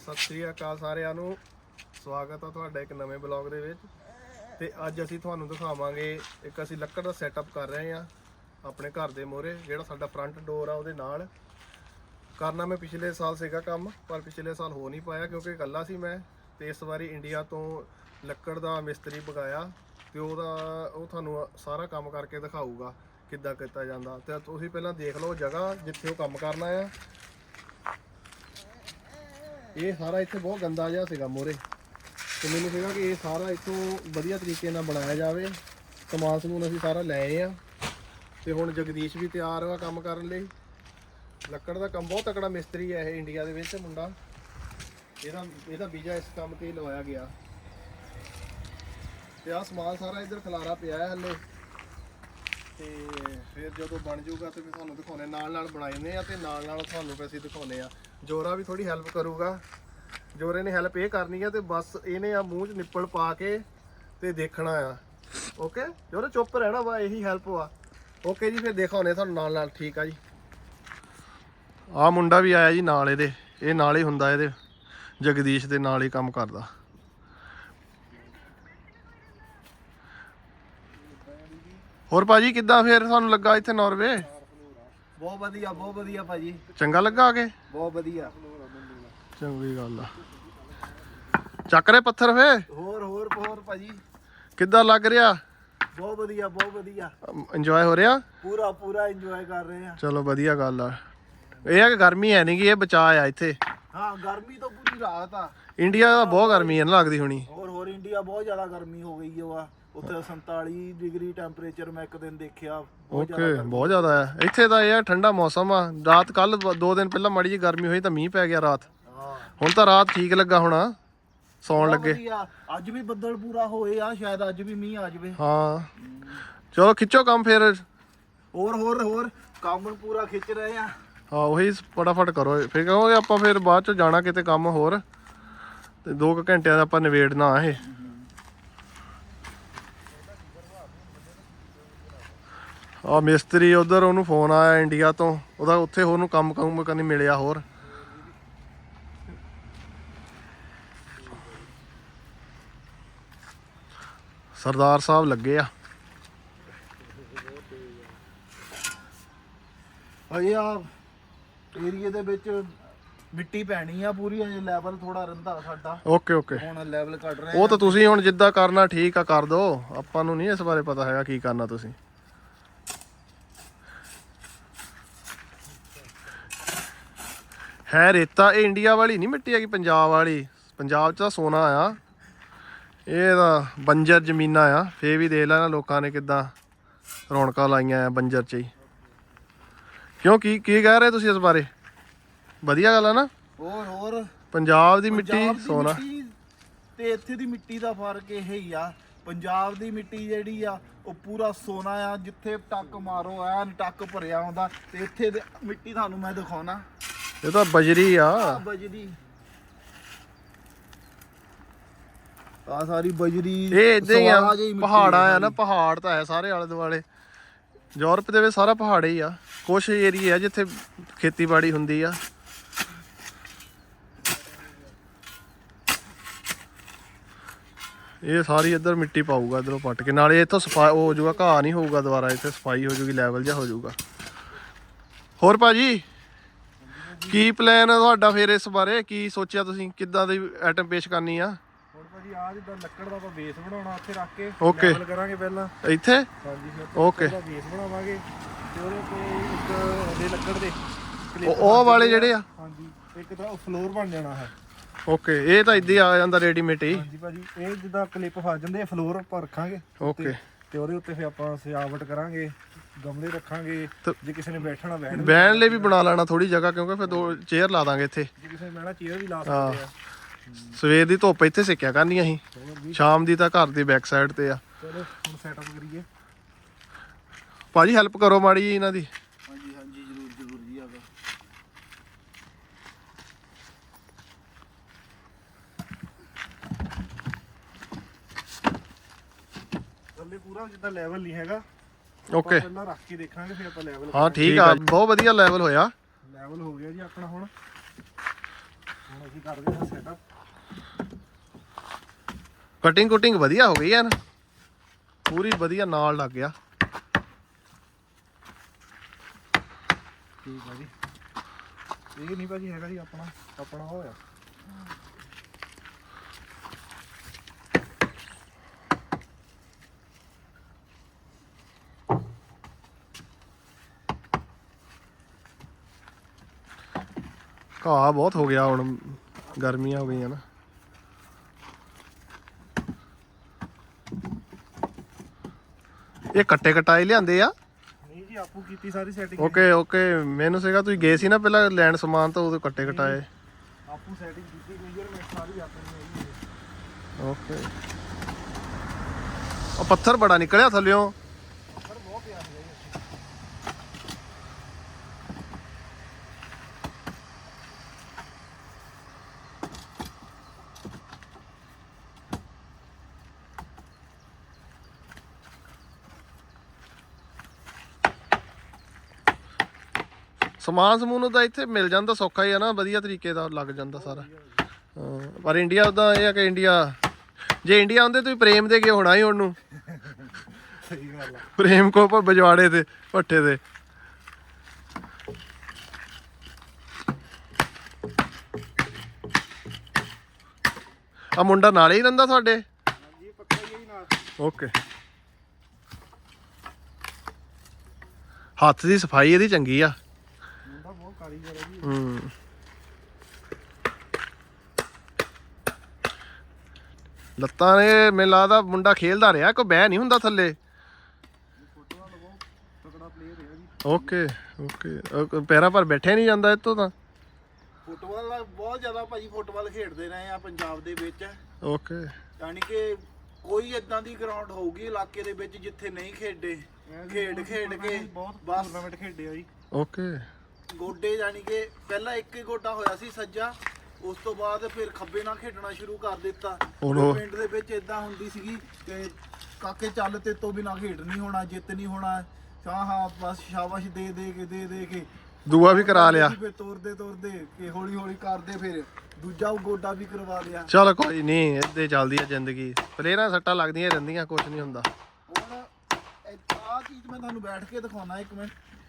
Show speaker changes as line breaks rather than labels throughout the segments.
ਸਤਿ ਸ੍ਰੀ ਅਕਾਲ ਸਾਰਿਆਂ ਨੂੰ। ਸਵਾਗਤ ਆ ਤੁਹਾਡਾ ਇੱਕ ਨਵੇਂ ਬਲੌਗ ਦੇ ਵਿੱਚ। ਤੇ ਅੱਜ ਅਸੀਂ ਤੁਹਾਨੂੰ ਦਿਖਾਵਾਂਗੇ, ਇੱਕ ਅਸੀਂ ਲੱਕੜ ਦਾ ਸੈਟਅਪ ਕਰ ਰਹੇ ਹਾਂ ਆਪਣੇ ਘਰ ਦੇ ਮੋਹਰੇ, ਜਿਹੜਾ ਸਾਡਾ ਫਰੰਟ ਡੋਰ ਆ ਉਹਦੇ ਨਾਲ। ਕਰਨਾ ਮੈਂ ਪਿਛਲੇ ਸਾਲ ਸੀਗਾ ਕੰਮ, ਪਰ ਪਿਛਲੇ ਸਾਲ ਹੋ ਨਹੀਂ ਪਾਇਆ ਕਿਉਂਕਿ ਇਕੱਲਾ ਸੀ ਮੈਂ ਤੇ ਇਸ ਵਾਰੀ ਇੰਡੀਆ ਤੋਂ ਲੱਕੜ ਦਾ ਮਿਸਤਰੀ ਬਗਾਇਆ ਤੇ ਉਹਦਾ, ਉਹ ਤੁਹਾਨੂੰ ਸਾਰਾ ਕੰਮ ਕਰਕੇ ਦਿਖਾਊਗਾ ਕਿੱਦਾਂ ਕੀਤਾ ਜਾਂਦਾ। ਤੇ ਤੁਸੀਂ ਪਹਿਲਾਂ ਦੇਖ ਲਓ ਜਗ੍ਹਾ ਜਿੱਥੇ ਉਹ ਕੰਮ ਕਰਨਾ ਆ। ਇਹ ਸਾਰਾ ਇੱਥੇ ਬਹੁਤ ਗੰਦਾ ਜਿਹਾ ਸੀਗਾ ਮੋਰੇ। ਤੇ ਮੈਨੂੰ ਸੀਗਾ ਕਿ ਇਹ ਸਾਰਾ ਇੱਥੋਂ ਵਧੀਆ ਤਰੀਕੇ ਨਾਲ ਬਣਾਇਆ ਜਾਵੇ। ਸਮਾਨ ਸਮੂਨ ਅਸੀਂ ਸਾਰਾ ਲੈ ਆਏ ਆ। ਤੇ ਹੁਣ ਜਗਦੀਸ਼ ਵੀ ਤਿਆਰ ਹੋਇਆ ਕੰਮ ਕਰਨ ਲਈ। ਲੱਕੜ ਦਾ ਕੰਮ, ਬਹੁਤ ਤਕੜਾ ਮਿਸਤਰੀ ਹੈ ਇਹ ਇੰਡੀਆ ਦੇ ਵਿੱਚ ਮੁੰਡਾ। ਇਹਦਾ ਇਹਦਾ ਵੀਜ਼ਾ ਇਸ ਕੰਮ ਤੇ ਲਵਾਇਆ ਗਿਆ। ਤੇ ਆਹ ਸਮਾਨ ਸਾਰਾ ਇੱਧਰ ਖਲਾਰਾ ਪਿਆ ਹੈ ਹੱਲੇ। ਤੇ ਫਿਰ ਜਦੋਂ ਬਣ ਜਾਊਗਾ ਤੇ ਫਿਰ ਤੁਹਾਨੂੰ ਦਿਖਾਉਣੇ ਨਾਲ ਨਾਲ ਬਣਾਏ ਆ ਤੇ ਨਾਲ ਨਾਲ ਤੁਹਾਨੂੰ ਵੀ ਅਸੀਂ ਦਿਖਾਉਣੇ ਆ ਜੋਰਾ ਵੀ ਥੋੜੀ ਹੈਲਪ ਕਰੂਗਾ। ਜੋਰੇ ਨੇ ਹੈਲਪ ਇਹ ਕਰਨੀ ਆ ਤੇ ਬਸ ਇਹਨੇ ਆ ਮੂੰਹ 'ਚ ਨਿੱਪਲ ਪਾ ਕੇ ਤੇ ਦੇਖਣਾ ਆ। ਓਕੇ ਜੋਰੇ ਚੁੱਪ ਰਹਿਣਾ ਵਾ, ਇਹੀ ਹੈਲਪ ਵਾ। ਓਕੇ ਜੀ, ਫਿਰ ਦਿਖਾਉਣੇ ਤੁਹਾਨੂੰ ਨਾਲ ਨਾਲ ਠੀਕ ਆ ਜੀ? ਆ ਮੁੰਡਾ ਵੀ ਆਇਆ ਜੀ ਨਾਲ ਇਹਦੇ। ਇਹ ਨਾਲ ਹੀ ਹੁੰਦਾ ਇਹਦੇ। ਜਗਦੀਸ਼ ਦੇ ਨਾਲ ਹੀ ਕੰਮ ਕਰਦਾ। ਹੋਰ ਭਾਜੀ ਕਿੱਦਾਂ ਫੇਰ ਤੁਹਾਨੂੰ ਲੱਗਾ ਇੱਥੇ ਨਾਰਵੇ?
ਬਹੁਤ ਵਧੀਆ ਬਹੁਤ ਵਧੀਆ ਭਾਜੀ।
ਚੰਗਾ ਲੱਗਾ ਆ ਕੇ
ਬਹੁਤ ਵਧੀਆ।
ਚੰਗੀ ਗੱਲ ਆ। ਚੱਕ ਰੇ ਪੱਥਰ ਫੇ
ਹੋਰ ਹੋਰ ਹੋਰ ਭਾਜੀ।
ਕਿੱਦਾਂ ਲੱਗ ਰਿਹਾ?
ਬਹੁਤ ਵਧੀਆ ਬਹੁਤ ਵਧੀਆ।
ਇੰਜੋਏ ਹੋ ਰਿਹਾ?
ਪੂਰਾ ਪੂਰਾ ਇੰਜੋਏ ਕਰ ਰਹੇ ਆ।
ਚਲੋ ਵਧੀਆ ਗੱਲ ਆ। ਇਹ ਆ ਕਿ ਗਰਮੀ ਹੈ ਨਹੀਂ ਕਿ ਇਹ ਬਚਾ ਆ ਇੱਥੇ।
ਹਾਂ ਗਰਮੀ ਤੋਂ ਪੂਰੀ ਰਾਹਤ ਆ।
ਇੰਡੀਆ ਦਾ ਬਹੁਤ ਗਰਮੀ ਹੈ ਨਾ ਲੱਗਦੀ ਹੋਣੀ।
ਹੋਰ ਹੋਰ ਇੰਡੀਆ ਬਹੁਤ ਜ਼ਿਆਦਾ ਗਰਮੀ ਹੋ ਗਈ ਓ ਆ ਉੱਥੇ 47 ਡਿਗਰੀ ਟੈਂਪਰੇਚਰ ਮੈਂ ਇੱਕ ਦਿਨ ਦੇਖਿਆ ਬਹੁਤ
ਓਕੇ ਬਹੁਤ ਜ਼ਿਆਦਾ ਹੈ। ਇੱਥੇ ਤਾਂ ਇਹ ਆ ਠੰਡਾ ਮੌਸਮ ਆ। ਰਾਤ ਕੱਲ ਦੋ ਦਿਨ ਪਹਿਲਾਂ ਮਾੜੀ ਜੀ ਗਰਮੀ ਹੋਈ ਤਾਂ ਮੀਂਹ ਪੈ ਗਿਆ ਰਾਤ।
ਹਾਂ।
ਹੁਣ ਤਾਂ ਰਾਤ ਠੀਕ ਲੱਗਾ ਹੋਣਾ। ਸੌਣ ਲੱਗੇ।
ਵਧੀਆ ਅੱਜ ਵੀ ਬੱਦਲ ਪੂਰਾ ਹੋਏ ਆ ਸ਼ਾਇਦ ਅੱਜ ਵੀ ਮੀਂਹ ਆ ਜਾਵੇ।
ਹਾਂ। ਚਲੋ ਖਿੱਚੋ ਕੰਮ ਫੇਰ।
ਹੋਰ ਹੋਰ ਹੋਰ ਕੰਮ ਪੂਰਾ ਖਿੱਚ ਰਹੇ ਆ।
ਹਾਂ ਉਹੀ ਫਟਾਫਟ ਕਰੋ। ਫਿਰ ਕਹੋਗੇ ਆਪਾਂ ਫਿਰ ਬਾਅਦ ਚ ਜਾਣਾ ਕਿਤੇ ਕੰਮ ਹੋਰ? ਤੇ 2 ਘੰਟਿਆਂ ਦਾ ਆਪਾਂ ਨਿਬੇੜਨਾ ਇਹ। ਆ ਮਿਸਤਰੀ ਉਧਰ ਉਹਨੂੰ ਫੋਨ ਆਇਆ ਇੰਡੀਆ ਤੋਂ। ਉਹਦਾ ਉੱਥੇ ਹੋਰ ਨੂੰ ਕੰਮ ਕੰਮ ਕਰਨੀ ਮਿਲਿਆ ਹੋਰ। ਸਰਦਾਰ ਸਾਹਿਬ ਲੱਗੇ ਆ।
ਅਜੇ ਆ ਏਰੀਏ ਦੇ ਵਿੱਚ ਮਿੱਟੀ ਪੈਣੀ ਆ ਪੂਰੀ ਅਜੇ ਲੈਵਲ ਥੋੜਾ ਰਹਿੰਦਾ ਸਾਡਾ।
Okay okay.
ਹੁਣ ਲੈਵਲ ਘਟ ਰਹੇ
ਉਹ ਤਾਂ ਤੁਸੀਂ ਹੁਣ ਜਿੱਦਾਂ ਕਰਨਾ ਠੀਕ ਆ ਕਰ ਦੋ। ਆਪਾਂ ਨੂੰ ਨਹੀਂ ਇਸ ਬਾਰੇ ਪਤਾ ਹੈਗਾ ਕੀ ਕਰਨਾ ਤੁਸੀਂ। ਹੈ ਰੇਤਾ ਇਹ ਇੰਡੀਆ ਵਾਲੀ ਨਹੀਂ ਮਿੱਟੀ ਹੈਗੀ ਪੰਜਾਬ ਵਾਲੀ। ਪੰਜਾਬ 'ਚ ਤਾਂ ਸੋਨਾ ਆ। ਇਹ ਤਾਂ ਬੰਜਰ ਜ਼ਮੀਨਾਂ ਆ। ਫੇਰ ਵੀ ਦੇਖ ਲੈਣਾ ਲੋਕਾਂ ਨੇ ਕਿਦਾਂ ਰੌਣਕਾਂ ਲਾਈਆਂ ਆ ਬੰਜਰ 'ਚ ਹੀ। ਕਿਉਂ ਕੀ ਕੀ ਕਹਿ ਰਹੇ ਤੁਸੀਂ ਇਸ ਬਾਰੇ? ਵਧੀਆ ਗੱਲ ਆ ਨਾ?
ਹੋਰ ਹੋਰ।
ਪੰਜਾਬ ਦੀ ਮਿੱਟੀ ਸੋਨਾ।
ਤੇ ਇੱਥੇ ਦੀ ਮਿੱਟੀ ਦਾ ਫ਼ਰਕ ਇਹ ਹੀ ਆ। ਪੰਜਾਬ ਦੀ ਮਿੱਟੀ ਜਿਹੜੀ ਆ ਉਹ ਪੂਰਾ ਸੋਨਾ ਆ। ਜਿੱਥੇ ਟੱਕ ਮਾਰੋ ਐਨ ਟੱਕ ਭਰਿਆ ਹੁੰਦਾ। ਤੇ ਇੱਥੇ ਦੀ ਮਿੱਟੀ ਤੁਹਾਨੂੰ ਮੈਂ ਦਿਖਾਉਣਾ।
ਇਹ ਤਾਂ ਬਜਰੀ ਆ।
ਆ ਬਜਰੀ। ਆ ਸਾਰੀ ਬਜਰੀ
ਇਹ ਇਦਾਂ ਹੀ ਆ
ਸਵਾਹ ਜਿਹੀ ਮਿੱਟੀ
ਪਹਾੜਾਂ ਆ। ਨਾ ਪਹਾੜ ਤਾਂ ਹੈ ਸਾਰੇ ਆਲੇ ਦੁਆਲੇ। ਯੂਰਪ ਦੇ ਵਿੱਚ ਸਾਰਾ ਪਹਾੜ ਹੀ ਆ। ਕੁਛ ਏਰੀਆ ਆ ਜਿੱਥੇ ਖੇਤੀਬਾੜੀ ਹੁੰਦੀ ਆ। ਇਹ ਸਾਰੀ ਇੱਧਰ ਮਿੱਟੀ ਪਾਊਗਾ ਇਧਰੋਂ ਪੱਟ ਕੇ। ਨਾਲੇ ਇੱਥੋਂ ਸਫ਼ਾਈ ਹੋ ਜਾਊਗਾ ਘਾਹ ਨਹੀਂ ਹੋਊਗਾ ਦੁਬਾਰਾ ਇੱਥੇ ਸਫ਼ਾਈ ਹੋ ਜਾਊਗੀ ਲੈਵਲ ਜਿਹਾ ਹੋ ਜਾਊਗਾ। ਹੋਰ ਭਾਜੀ? ਕੀ ਪਲਾਨ ਹੈ ਤੁਹਾਡਾ ਫਿਰ ਇਸ ਬਾਰੇ? ਕੀ ਸੋਚਿਆ ਤੁਸੀਂ? ਕਿੱਦਾਂ ਦੀ ਆਈਟਮ ਪੇਸ਼ ਕਰਨੀ ਆ?
ਹੁਣ ਭਾਜੀ ਆ ਜਿੱਦਾਂ ਲੱਕੜ ਦਾ ਆਪਾਂ ਬੇਸ ਬਣਾਉਣਾ ਉੱਥੇ ਰੱਖ ਕੇ
Okay.
level ਕਰਾਂਗੇ ਪਹਿਲਾਂ।
ਇੱਥੇ?
ਹਾਂਜੀ ਫਿਰ
ਓਕੇ
ਉਹਦਾ ਬੇਸ ਬਣਾਵਾਂਗੇ। ਤੇ ਉਹਦੇ ਤੇ ਇੱਕ ਦੇ ਲੱਕੜ ਦੇ
ਉਹ ਉਹ ਵਾਲੇ ਜਿਹੜੇ ਆ?
ਹਾਂਜੀ ਇੱਕ ਤਾਂ ਫਲੋਰ ਬਣ ਜਾਣਾ ਹੈ।
ਓਕੇ ਇਹ ਤਾਂ ਇੱਦਾਂ ਹੀ ਆ ਜਾਂਦਾ ਰੈਡੀਮੇਡ ਹੀ।
ਹਾਂਜੀ ਭਾਜੀ ਇਹ ਜਿੱਦਾਂ ਕਲਿੱਪ ਫਸ ਜਾਂਦੇ ਆ ਫਲੋਰ ਆਪਾਂ ਰੱਖਾਂਗੇ।
ਓਕੇ
ਤੇ ਉਹਦੇ ਉੱਤੇ ਫਿਰ ਆਪਾਂ ਸਜਾਵਟ ਕਰਾਂਗੇ। ਗਮਲੇ ਰੱਖਾਂਗੇ ਜੇ ਕਿਸੇ ਨੇ ਬੈਠਣਾ ਬੈਠ
ਬਹਿਣ ਲਈ ਵੀ ਬਣਾ ਲੈਣਾ ਥੋੜੀ ਜਗ੍ਹਾ ਕਿਉਂਕਿ ਫਿਰ ਦੋ ਚੇਅਰ ਲਾ ਦਾਂਗੇ ਇੱਥੇ।
ਜੇ ਕਿਸੇ ਨੇ ਬਹਿਣਾ ਚੇਅਰ ਵੀ ਲਾ। ਸਕਦੇ ਆ।
ਸਵੇਰ ਦੀ ਧੁੱਪ ਇੱਥੇ ਸੇਕਿਆ ਕਰਨੀ ਅਸੀਂ। ਸ਼ਾਮ ਦੀ ਤਾਂ ਘਰ ਦੀ ਬੈਕ ਸਾਈਡ ਤੇ ਆ।
ਚਲੋ ਹੁਣ ਸੈਟਅਪ ਕਰੀਏ।
ਭਾਜੀ ਹੈਲਪ ਕਰੋ ਮਾੜੀ ਜੀ ਇਹਨਾਂ ਦੀ।
ਹਾਂਜੀ ਹਾਂਜੀ ਜਰੂਰ ਜਰੂਰ ਜੀ ਆਗਾ ਥੱਲੇ ਪੂਰਾ ਜਿੱਦਾਂ ਲੈਵਲ ਨਹੀਂ ਹੈਗਾ।
ਓਕੇ
ਪਹਿਲਾਂ ਰੱਖ ਕੇ ਦੇਖਾਂਗੇ ਫਿਰ ਆਪਾਂ ਲੈਵਲ
ਹਾਂ ਠੀਕ ਆ ਬਹੁਤ ਵਧੀਆ ਲੈਵਲ ਹੋਇਆ।
ਲੈਵਲ ਹੋ ਗਿਆ ਜੀ ਆਪਣਾ ਹੁਣ। ਹੁਣ ਅਸੀਂ ਕਰਦੇ ਹਾਂ ਸੈਟਅਪ
ਕਟਿੰਗ ਕੁਟਿੰਗ ਵਧੀਆ ਹੋ ਗਈ ਐਨ। ਪੂਰੀ ਵਧੀਆ ਨਾਲ ਲੱਗ ਗਿਆ।
ਠੀਕ ਆ ਜੀ। ਇਹ ਨਹੀਂ ਭਾਜੀ ਹੈਗਾ ਜੀ ਆਪਣਾ ਆਪਣਾ ਹੋਇਆ
ਘਾਹ ਬਹੁਤ ਹੋ ਗਿਆ ਹੁਣ ਗਰਮੀਆਂ ਹੋ ਗਈਆਂ ਨਾ। ਇਹ ਕੱਟੇ ਕਟਾਏ ਲਿਆਂਦੇ ਆ?
ਨਹੀਂ ਜੀ ਆਪੂ ਕੀਤੀ ਸਾਰੀ ਸੈਟਿੰਗ
ਓਕੇ ਓਕੇ ਮੈਨੂੰ ਸੀਗਾ ਤੁਸੀਂ ਗਏ ਸੀ ਨਾ ਪਹਿਲਾਂ ਲੈਣ ਸਮਾਨ ਤਾਂ ਉਦੋਂ ਕੱਟੇ ਕਟਾਏ।
ਆਪੂ ਸੈਟਿੰਗ ਕੀਤੀ ਮੇਜਰਮੈਂਟ ਸਾਰੀ ਆਪਣੀ ਹੈ।
ਓਕੇ। ਉਹ ਪੱਥਰ ਬੜਾ ਨਿਕਲਿਆ ਥੱਲਿਓਂ
ਪਰ ਬਹੁਤ ਪਿਆਰ ਹੈ ਜੀ
ਸਮਾਨ ਸਮੂਨ ਤਾਂ ਇੱਥੇ ਮਿਲ ਜਾਂਦਾ ਸੌਖਾ ਹੀ ਆ ਨਾ ਵਧੀਆ ਤਰੀਕੇ ਦਾ ਲੱਗ ਜਾਂਦਾ ਸਾਰਾ। ਹਾਂ, ਪਰ ਇੰਡੀਆ ਦਾ ਇਹ ਆ ਕਿ ਇੰਡੀਆ ਜੇ ਇੰਡੀਆ ਆਉਂਦੇ ਤੁਸੀਂ ਪ੍ਰੇਮ ਦੇ ਕੇ ਹੋਣਾ ਹੀ ਉਹਨੂੰ।
ਸਹੀ ਗੱਲ ਆ
ਪ੍ਰੇਮ ਕੋ ਪ ਬਜਵਾੜੇ ਤੇ ਭੱਠੇ ਤੇ। ਆ ਮੁੰਡਾ ਨਾਲੇ ਹੀ ਰਹਿੰਦਾ ਸਾਡੇ?
ਹਾਂਜੀ ਪੱਕਾ ਹੀ ਹੈ
ਓਕੇ। ਹੱਥ ਦੀ ਸਫ਼ਾਈ ਇਹਦੀ ਚੰਗੀ ਆ।
ਹੈ।
ਲੱਤਾਂ ਨੇ ਮੈਨੂੰ ਲੱਗਦਾ ਮੁੰਡਾ ਖੇਲਦਾ ਰਿਹਾ ਕੋਈ ਬਹਿ ਨਹੀਂ ਹੁੰਦਾ ਥੱਲੇ।
ਫੋਟੋਆਂ ਲਵੋ ਤਕੜਾ ਪਲੇਅਰ ਹੈ ਜੀ
ਓਕੇ। ਓਕੇ ਪੈਰਾਂ ਪਰ ਬੈਠਿਆ ਨਹੀਂ ਜਾਂਦਾ ਇੱਥੋਂ ਤਾਂ।
ਫੁੱਟਬਾਲ ਦਾ ਬਹੁਤ ਜ਼ਿਆਦਾ ਭਾਜੀ ਫੁੱਟਬਾਲ ਖੇਡਦੇ ਰਹੇ ਆ ਪੰਜਾਬ ਦੇ ਵਿੱਚ।
ਓਕੇ।
ਯਾਨੀ ਕਿ ਕੋਈ ਇਦਾਂ ਦੀ ਗਰਾਊਂਡ ਹੋਊਗੀ ਇਲਾਕੇ ਦੇ ਵਿੱਚ ਜਿੱਥੇ ਨਹੀਂ ਖੇਡੇ। ਖੇਡ ਖੇਡ ਕੇ
ਬਹੁਤ
ਬਸ।
ਟੂਰਨਾਮੈਂਟ ਖੇਡੇ ਆ ਜੀ।
ਓਕੇ।
ਗੋਡੇ ਯਾਨੀ ਕਿ ਪਹਿਲਾਂ ਇੱਕ ਹੀ ਗੋਡਾ ਹੋਇਆ ਸੀ ਸੱਜਾ ਉਸ ਤੋਂ ਬਾਅਦ ਫਿਰ ਖੱਬੇ ਨਾਲ ਖੇਡਣਾ ਸ਼ੁਰੂ ਕਰ ਦਿੱਤਾ। ਪਿੰਡ ਦੇ ਵਿੱਚ ਇਦਾਂ ਹੁੰਦੀ ਸੀਗੀ ਕਿ ਕਾਕੇ ਚੱਲ ਤੇ ਤੋਂ ਬਿਨਾ ਖੇਡ ਨਹੀਂ ਹੋਣਾ ਜਿੱਤ ਨਹੀਂ ਹੋਣਾ ਹਾਂ ਹਾਂ ਬਸ ਸ਼ਾਬਾਸ਼ ਦੇ ਦੇ ਕੇ ਦੇ ਦੇ ਕੇ।
ਦੂਆ ਵੀ ਕਰਾ ਲਿਆ।
ਫਿਰ ਤੋਰਦੇ ਤੋਰਦੇ ਕਿ ਹੌਲੀ ਹੌਲੀ ਕਰਦੇ ਫਿਰ ਦੂਜਾ ਗੋਡਾ ਵੀ ਕਰਵਾ ਲਿਆ।
ਚਲ ਕੋਈ ਨਹੀਂ ਇੱਦੇ ਚੱਲਦੀ ਆ ਜ਼ਿੰਦਗੀ। ਪਲੇਅਰਾਂ ਸੱਟਾਂ ਲੱਗਦੀਆਂ ਰਹਿੰਦੀਆਂ ਕੁਝ ਨਹੀਂ ਹੁੰਦਾ।
ਹੁਣ ਆ ਚੀਜ਼ ਮੈਂ ਤੁਹਾਨੂੰ ਬੈਠ ਕੇ ਦਿਖਾਉਣਾ ਇੱਕ ਮਿੰਟ। ਇਹ-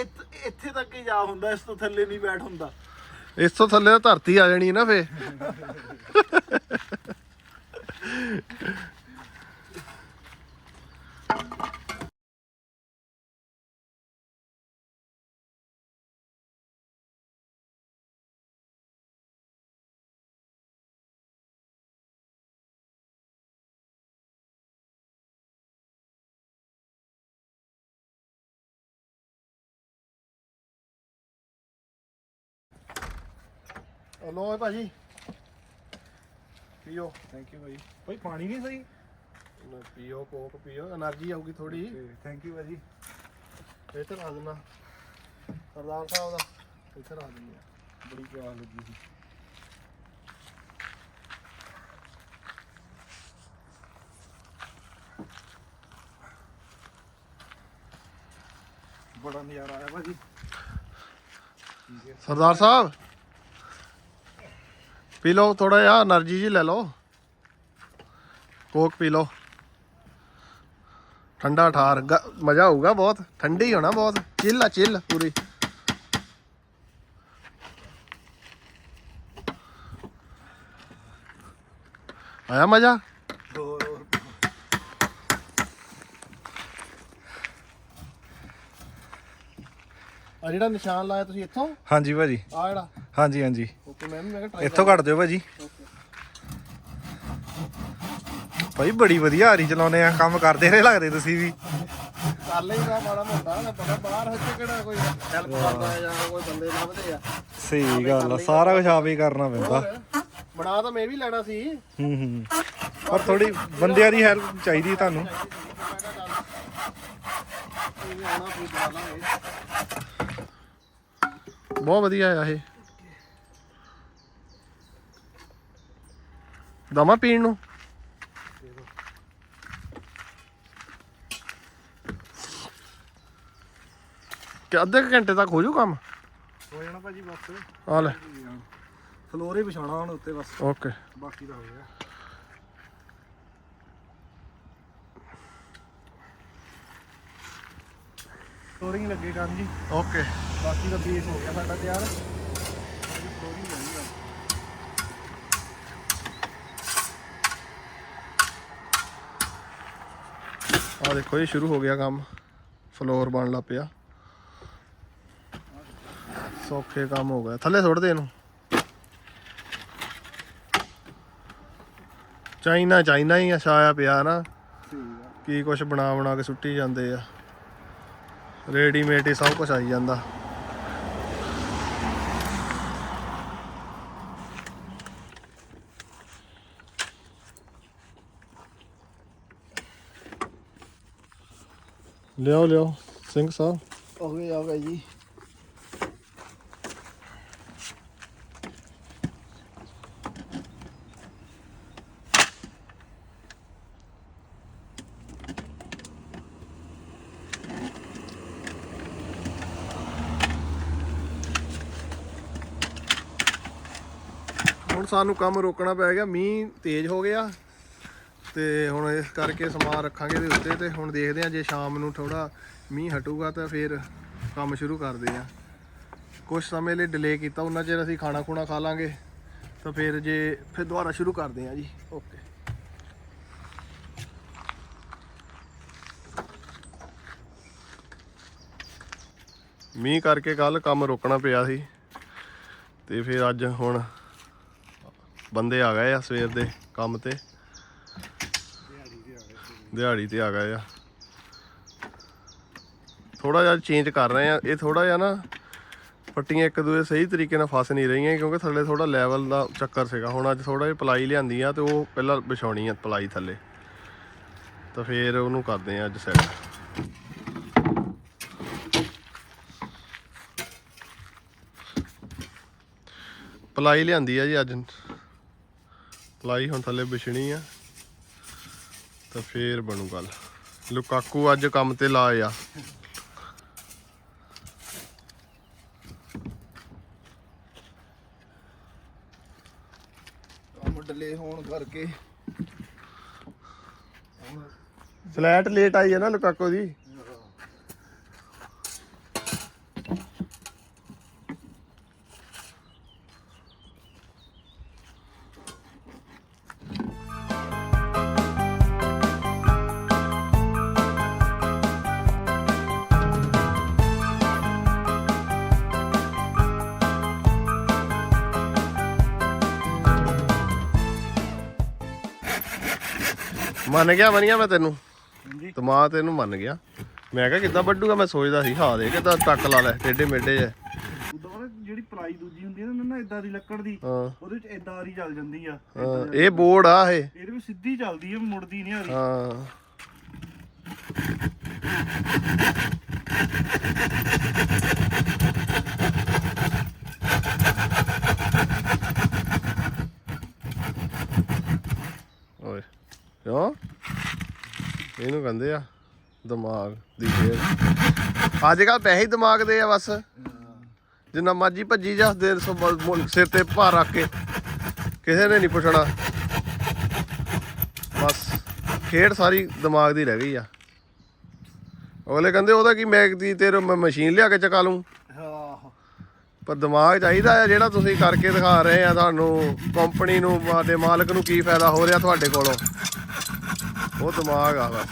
ਇੱਥ- ਇੱਥੇ ਤੱਕ ਹੀ ਜਾ ਹੁੰਦਾ, ਇਸ ਤੋਂ ਥੱਲੇ ਨਹੀਂ ਬੈਠ ਹੁੰਦਾ।
ਇਸ ਤੋਂ ਥੱਲੇ ਤਾਂ ਧਰਤੀ ਆ ਜਾਣੀ ਨਾ ਫੇ ਲੋ ਓਏ ਭਾਜੀ। ਪੀਓ।
ਥੈਂਕ ਯੂ ਭਾਈ
ਭਾਈ ਪਾਣੀ ਨਹੀਂ ਸਹੀ?
ਨਾ ਪੀਓ ਕੋਕ ਪੀਓ એનર્ਜੀ ਆਊਗੀ ਥੋੜੀ
ਥੈਂਕ ਯੂ ਭਾਜੀ।
ਇੱਥੇ ਆ ਦਿੰਦਾ ਸਰਦਾਰ ਸਾਹਿਬ ਦਾ। ਇੱਥੇ ਰੱਖ ਦਿੰਦੇ
ਬੜੀ ਪਿਆਰ ਲੱਗੀ ਸੀ। ਬੜਾ ਨਜ਼ਾਰਾ ਆਇਆ ਭਾਜੀ।
ਸਰਦਾਰ ਸਾਹਿਬ। ਪੀ ਲਓ ਥੋੜਾ ਜਿਹਾ એનર્ਜੀ ਜੀ ਲੈ ਲਓ। ਕੋਕ ਪੀ ਲਓ। ਠੰਡਾ ਠਾਰ ਮਜ਼ਾ ਆਊਗਾ ਬਹੁਤ ਠੰਡੀ ਹੋਣਾ ਬਹੁਤ। ਚਿੱਲ ਆ ਚਿੱਲ ਪੂਰੀ। ਆਇਆ ਮਜ਼ਾ? ਆ ਜਿਹੜਾ ਨਿਸ਼ਾਨ ਲਾਇਆ ਤੁਸੀਂ ਇੱਥੋਂ?
ਹਾਂਜੀ ਭਾਜੀ।
ਆ ਜਿਹੜਾ?
ਹਾਂਜੀ ਹਾਂਜੀ।
ਓਕੇ ਮੈਂ ਵੀ ਮੈਂ ਕਿਹਾ try
ਇੱਥੋਂ ਕੱਢ ਦਿਓ ਭਾਜੀ। ਭਾਈ ਬੜੀ ਵਧੀਆ ਹਾਰੀ ਚਲਾਉਨੇ ਆ ਕੰਮ ਕਰਦੇ ਰਹੇ ਲੱਗਦੇ ਤੁਸੀਂ ਵੀ।
ਕਰ ਲਈਦਾ ਮਾੜਾ ਮੋਟਾ ਨਾ ਪਤਾ ਬਾਹਰ ਹੱਥੇ ਕਿਹੜਾ ਕੋਈ ਹੈਲਪ ਕਰਦਾ ਹੈ ਜਾਂ ਕੋਈ ਬੰਦੇ ਲੱਭਦੇ ਆ।
ਸਹੀ ਗੱਲ ਆ ਸਾਰਾ ਕੁਝ ਆਪੇ ਹੀ ਕਰਨਾ ਪੈਂਦਾ।
ਬਣਾ ਤਾਂ ਮੈਂ ਵੀ ਲੈਣਾ ਸੀ।
ਹੂੰ ਹੂੰ। ਪਰ ਥੋੜੀ ਬੰਦਿਆਂ ਦੀ ਹੈਲਪ ਚਾਹੀਦੀ ਤੁਹਾਨੂੰ।
ਬਹੁਤ ਵਧੀਆ ਆ ਇਹ। ਦਮਾ ਪੀਣ ਨੂੰ? ਕਿ ਅੱਧੇ ਕੁ ਘੰਟੇ ਤੱਕ ਹੋ ਜੂ ਕੰਮ?
ਹੋ ਜਾਣਾ ਭਾਜੀ ਬਸ।
ਆ ਲੈ।
ਫਲੋਰ ਹੀ ਵਿਛਾਉਣਾ ਹੁਣ ਉੱਤੇ ਬਸ।
ਓਕੇ।
ਬਾਕੀ ਦਾ ਹੋ ਗਿਆ। ਫਲੋਰਿੰਗ ਲੱਗੇ ਕੰਮ ਜੀ।
ਓਕੇ।
ਬਾਕੀ ਦਾ ਬੇਸ ਹੋ ਗਿਆ ਸਾਡਾ ਤਿਆਰ ਬਾਕੀ ਫਲੋਰਿੰਗ ਲੱਗੇਗਾ
ਆ ਦੇਖੋ ਜੀ, ਸ਼ੁਰੂ ਹੋ ਗਿਆ ਕੰਮ। ਫਲੋਰ ਬਣ ਲੱਗ ਪਿਆ। ਸੌਖੇ ਕੰਮ ਹੋ ਗਿਆ ਥੱਲੇ ਸੁੱਟ ਦੇ ਇਹਨੂੰ। ਚਾਈਨਾ ਚਾਈਨਾ ਹੀ ਛਾਇਆ ਪਿਆ ਨਾ। ਕੀ ਕੁਛ ਬਣਾ ਬਣਾ ਕੇ ਸੁੱਟੀ ਜਾਂਦੇ ਆ। ਰੈਡੀਮੇਡ ਹੀ ਸਭ ਕੁਝ ਆਈ ਜਾਂਦਾ। ਲਿਆਓ ਲਿਆਓ ਸਿੰਘ ਸਾਹਿਬ
ਹੋ ਗਿਆ ਹੋ ਗਿਆ ਜੀ
ਹੁਣ ਸਾਨੂੰ ਕੰਮ ਰੋਕਣਾ ਪੈ ਗਿਆ, ਮੀਂਹ ਤੇਜ਼ ਹੋ ਗਿਆ। ਤੇ ਹੁਣ ਇਸ ਕਰਕੇ ਸਮਾਨ ਰੱਖਾਂਗੇ ਇਹਦੇ ਉੱਤੇ ਤੇ ਹੁਣ ਦੇਖਦੇ ਆ ਜੇ ਸ਼ਾਮ ਨੂੰ ਥੋੜਾ ਮੀਂਹ ਹਟੂਗਾ ਤਾਂ ਫਿਰ ਕੰਮ ਸ਼ੁਰੂ ਕਰਦੇ ਆ ਕੁਝ ਸਮੇਂ ਲਈ ਡਿਲੇ ਕੀਤਾ, ਉਹਨਾਂ ਚਿਰ ਅਸੀਂ ਖਾਣਾ ਖੂਣਾ ਖਾ ਲਾਂਗੇ, ਤਾਂ ਫਿਰ ਜੇ, ਫਿਰ ਦੁਬਾਰਾ ਸ਼ੁਰੂ ਕਰਦੇ ਆ ਜੀ। ਓਕੇ ਮੀਂਹ ਕਰਕੇ ਕੱਲ ਕੰਮ ਰੋਕਣਾ ਪਿਆ ਸੀ, ਤੇ ਫਿਰ ਅੱਜ ਹੁਣ ਬੰਦੇ ਆ ਗਏ ਆ ਸਵੇਰ ਦੇ ਕੰਮ ਤੇ। ਦਿਹਾੜੀ ਤੇ ਆ ਗਏ ਆ। ਥੋੜਾ ਜਿਹਾ ਚੇਂਜ ਕਰ ਰਹੇ ਆ। ਇਹ ਥੋੜਾ ਜਿਹਾ ਨਾ ਪੱਟੀਆਂ ਇੱਕ ਦੂਜੇ ਸਹੀ ਤਰੀਕੇ ਨਾਲ ਫਸ ਨਹੀਂ ਰਹੀਆਂ ਕਿਉਂਕਿ ਥੱਲੇ ਥੋੜਾ ਲੈਵਲ ਦਾ ਚੱਕਰ ਸੀਗਾ। ਹੁਣ ਅੱਜ ਥੋੜਾ ਜਿਹਾ ਪਲਾਈ ਲਿਆਂਦੀ ਆ ਤੇ ਉਹ ਪਹਿਲਾਂ ਵਿਛਾਉਣੀ ਆ ਪਲਾਈ ਥੱਲੇ। ਤਾਂ ਫਿਰ ਉਹਨੂੰ ਕਰਦੇ ਆ ਅੱਜ ਸੈੱਟ ਪਲਾਈ ਲਿਆਂਦੀ ਆ ਜੀ ਅੱਜ। ਪਲਾਈ ਹੁਣ ਥੱਲੇ ਵਿਛਣੀ ਆ। ਤਾਂ ਫੇਰ ਬਣੂ ਗੱਲ। ਲੁਕਾਕੂ ਅੱਜ ਕੰਮ ਤੇ ਲਾਏ ਆ।
ਕੰਮ ਡਿਲੇ ਹੋਣ ਕਰਕੇ।
ਫਲੈਟ ਲੇਟ ਆਈ ਹੈ ਨਾ ਲੁਕਾਕੂ ਦੀ। ਮੰਨ ਗਿਆ ਮੰਨਿਆ ਮੈਂ ਤੈਨੂੰ?
ਹਾਂਜੀ।
ਦਿਮਾਗ ਤੈਨੂੰ ਮੰਨ ਗਿਆ। ਮੈਂ ਕਿਹਾ ਕਿੱਦਾਂ ਵੱਡੂਗਾ ਮੈਂ ਸੋਚਦਾ ਸੀ ਹਾਂ ਦੇ ਕਿੱਦਾਂ ਟੱਕ ਲਾ ਲੈ ਟੇਡੇ ਮੇਡੇ ਐ।
ਉਦੋਂ ਬਾਅਦ ਜਿਹੜੀ ਪਲਾਈ ਦੂਜੀ ਹੁੰਦੀ ਹੈ ਨਾ ਨਾ ਇਦਾਂ ਦੀ ਲੱਕੜ ਦੀ
ਹਾਂ।
ਉਹਦੇ ਵਿੱਚ ਇਦਾਂ ਆਰੀ ਚੱਲ ਜਾਂਦੀ ਆ।
ਹਾਂ, ਇਹ ਬੋਰਡ ਆ ਇਹ।
ਇਹਦੇ ਵਿੱਚ ਸਿੱਧੀ ਚੱਲਦੀ ਹੈ ਮੁੜਦੀ ਨਹੀਂ ਆਰੀ
ਹਾਂ। ਕਿਉਂ? ਇਹਨੂੰ ਕਹਿੰਦੇ ਆ ਦਿਮਾਗ ਦੀ ਖੇਡ। ਅੱਜ ਕੱਲ ਪੈਸੇ ਹੀ ਦਿਮਾਗ ਦੇ ਆ ਬਸ। ਜਿੰਨਾ ਮਰਜ਼ੀ ਭੱਜੀ ਜਾ ਦੇਰ ਸੋ ਸਿਰ ਤੇ ਭਾਰ ਰੱਖ ਕੇ। ਕਿਸੇ ਨੇ ਨਹੀਂ ਪੁੱਛਣਾ। ਬਸ ਖੇਡ ਸਾਰੀ ਦਿਮਾਗ ਦੀ ਰਹਿ ਗਈ ਆ। ਅਗਲੇ ਕਹਿੰਦੇ ਉਹਦਾ ਕੀ ਮੈਂ ਦੀ ਤੇਰੇ ਮੈਂ ਮਸ਼ੀਨ ਲਿਆ ਕੇ ਚਕਾ ਲੂੰ? ਪਰ ਦਿਮਾਗ ਚਾਹੀਦਾ ਆ ਜਿਹੜਾ ਤੁਸੀਂ ਕਰਕੇ ਦਿਖਾ ਰਹੇ ਆ ਤੁਹਾਨੂੰ ਕੰਪਨੀ ਨੂੰ ਤੁਹਾਡੇ ਮਾਲਕ ਨੂੰ ਕੀ ਫਾਇਦਾ ਹੋ ਰਿਹਾ ਤੁਹਾਡੇ ਕੋਲੋਂ? ਉਹ ਦਿਮਾਗ ਆ ਬਸ।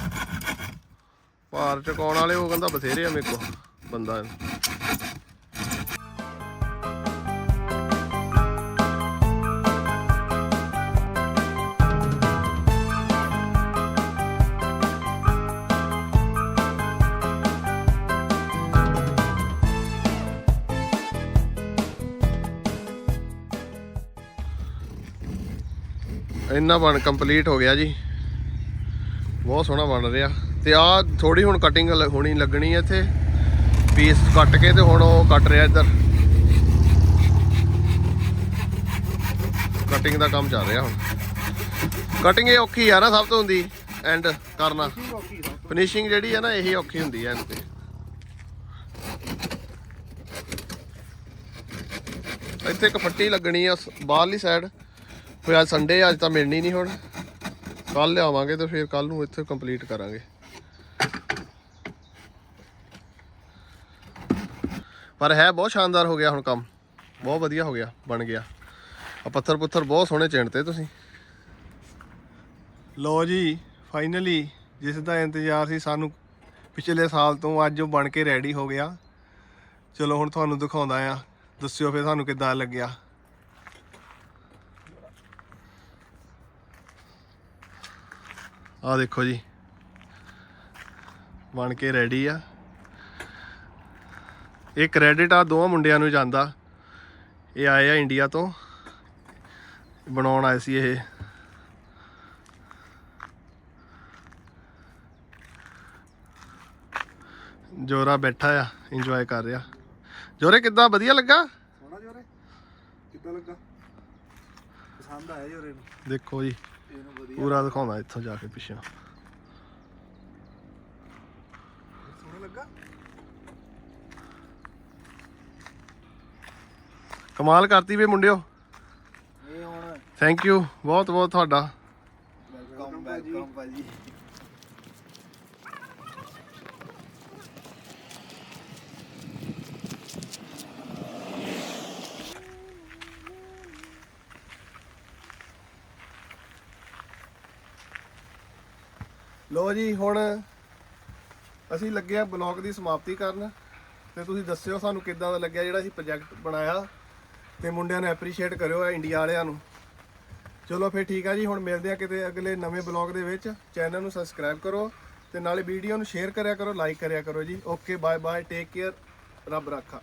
ਭਾਰ ਚਕਾਉਣ ਵਾਲੇ ਉਹ ਕਹਿੰਦਾ ਬਥੇਰੇ ਆ ਮੇਰੇ ਕੋਲ, ਬੰਦਾ ਇੰਨਾ ਬਣ ਕੰਪਲੀਟ ਹੋ ਗਿਆ ਜੀ। ਬਹੁਤ ਸੋਹਣਾ ਬਣ ਰਿਹਾ। ਤੇ ਆ ਥੋੜੀ ਹੁਣ ਕਟਿੰਗ ਹੋਣੀ ਲੱਗਣੀ ਹੈ ਇੱਥੇ। ਪੀਸ ਕੱਟ ਕੇ ਤੇ ਹੁਣ ਉਹ ਕੱਟ ਰਿਹਾ ਇੱਧਰ। ਕਟਿੰਗ ਦਾ ਕੰਮ ਚੱਲ ਰਿਹਾ ਹੁਣ। ਕਟਿੰਗ ਇਹ ਔਖੀ ਆ ਨਾ ਸਭ ਤੋਂ ਹੁੰਦੀ ਐਂਡ ਕਰਨਾ। ਫਿਨਿਸ਼ਿੰਗ ਜਿਹੜੀ ਆ ਨਾ, ਇਹੀ ਔਖੀ ਹੁੰਦੀ ਐ ਐਂਡ ਤੇ। ਇੱਥੇ ਇੱਕ ਫੱਟੀ ਲੱਗਣੀ ਆ ਬਾਹਰਲੀ ਸਾਈਡ ਫਿਰ ਅੱਜ ਸੰਡੇ ਅੱਜ ਤਾਂ ਮਿਲਣੀ ਨਹੀਂ ਹੁਣ। ਕੱਲ ਲਿਆਵਾਂਗੇ ਤੇ ਫਿਰ ਕੱਲ ਨੂੰ ਇੱਥੇ ਕੰਪਲੀਟ ਕਰਾਂਗੇ। ਪਰ ਹੈ ਬਹੁਤ ਸ਼ਾਨਦਾਰ ਹੋ ਗਿਆ ਹੁਣ ਕੰਮ। ਬਹੁਤ ਵਧੀਆ ਹੋ ਗਿਆ, ਬਣ ਗਿਆ। ਆ ਪੱਥਰ ਪੁੱਥਰ ਬਹੁਤ ਸੋਹਣੇ ਚਿਣਤੇ ਤੁਸੀਂ। ਲੋ ਜੀ ਫਾਈਨਲੀ ਜਿਸ ਦਾ ਇੰਤਜ਼ਾਰ ਸੀ ਸਾਨੂੰ ਪਿਛਲੇ ਸਾਲ ਤੋਂ ਅੱਜ ਉਹ ਬਣ ਕੇ ਰੈਡੀ ਹੋ ਗਿਆ। ਚਲੋ ਹੁਣ ਤੁਹਾਨੂੰ ਦਿਖਾਉਂਦਾ ਆ ਦੱਸਿਓ ਫਿਰ ਤੁਹਾਨੂੰ ਕਿੱਦਾਂ ਲੱਗਿਆ। ਆ ਦੇਖੋ ਜੀ। ਬਣ ਕੇ ਰੈਡੀ ਆ। ਇਹ ਕ੍ਰੈਡਿਟ ਆ ਦੋਵਾਂ ਮੁੰਡਿਆਂ ਨੂੰ ਜਾਂਦਾ। ਇਹ ਆਏ ਆ ਇੰਡੀਆ ਤੋਂ। ਬਣਾਉਣ ਆਏ ਸੀ ਇਹ। ਜੋਰਾ ਬੈਠਾ ਆ ਇੰਜੋਏ ਕਰ ਰਿਹਾ। ਜੋਰੇ ਕਿੱਦਾਂ? ਵਧੀਆ ਲੱਗਾ?
ਸੋਹਣਾ ਜੋਰੇ। ਕਿੱਦਾਂ ਲੱਗਾ? ਪਸੰਦ ਆਇਆ ਜੋਰੇ ਨੂੰ?
ਦੇਖੋ ਜੀ। ਪੂਰਾ ਦਿਖਾਉਂਦਾ ਇੱਥੋਂ ਜਾ ਕੇ ਪਿੱਛੇ।
ਸੋਹਣਾ ਲੱਗਾ।
ਕਮਾਲ ਕਰਤੀ ਵੇ ਮੁੰਡਿਓ।
ਇਹ ਹੁਣ
ਥੈਂਕ ਯੂ ਬਹੁਤ ਬਹੁਤ ਤੁਹਾਡਾ
ਵੈਲਕਮ ਵੈਲਕਮ ਭਾਜੀ।
ਲੋ ਜੀ, ਹੁਣ ਅਸੀਂ ਲੱਗੇ ਆ ਬਲੌਗ ਦੀ ਸਮਾਪਤੀ ਕਰਨ ਤੇ ਤੁਸੀਂ ਦੱਸਿਓ ਸਾਨੂੰ ਕਿੱਦਾਂ ਦਾ ਲੱਗਿਆ ਜਿਹੜਾ ਅਸੀਂ ਪ੍ਰੋਜੈਕਟ ਬਣਾਇਆ ਤੇ ਮੁੰਡਿਆਂ ਨੂੰ ਐਪਰੀਸ਼ੀਏਟ ਕਰਿਓ ਇੰਡੀਆ ਵਾਲਿਆਂ ਨੂੰ। ਚਲੋ ਫਿਰ ਠੀਕ ਆ ਜੀ, ਹੁਣ ਮਿਲਦੇ ਆ ਕਿਤੇ ਅਗਲੇ ਨਵੇਂ ਬਲੌਗ ਦੇ ਵਿੱਚ। ਚੈਨਲ ਨੂੰ ਸਬਸਕ੍ਰਾਈਬ ਕਰੋ ਤੇ ਨਾਲੇ ਵੀਡੀਓ ਨੂੰ ਸ਼ੇਅਰ ਕਰਿਆ ਕਰੋ ਲਾਈਕ ਕਰਿਆ ਕਰੋ ਜੀ। Okay bye bye take care ਰੱਬ ਰਾਖਾ।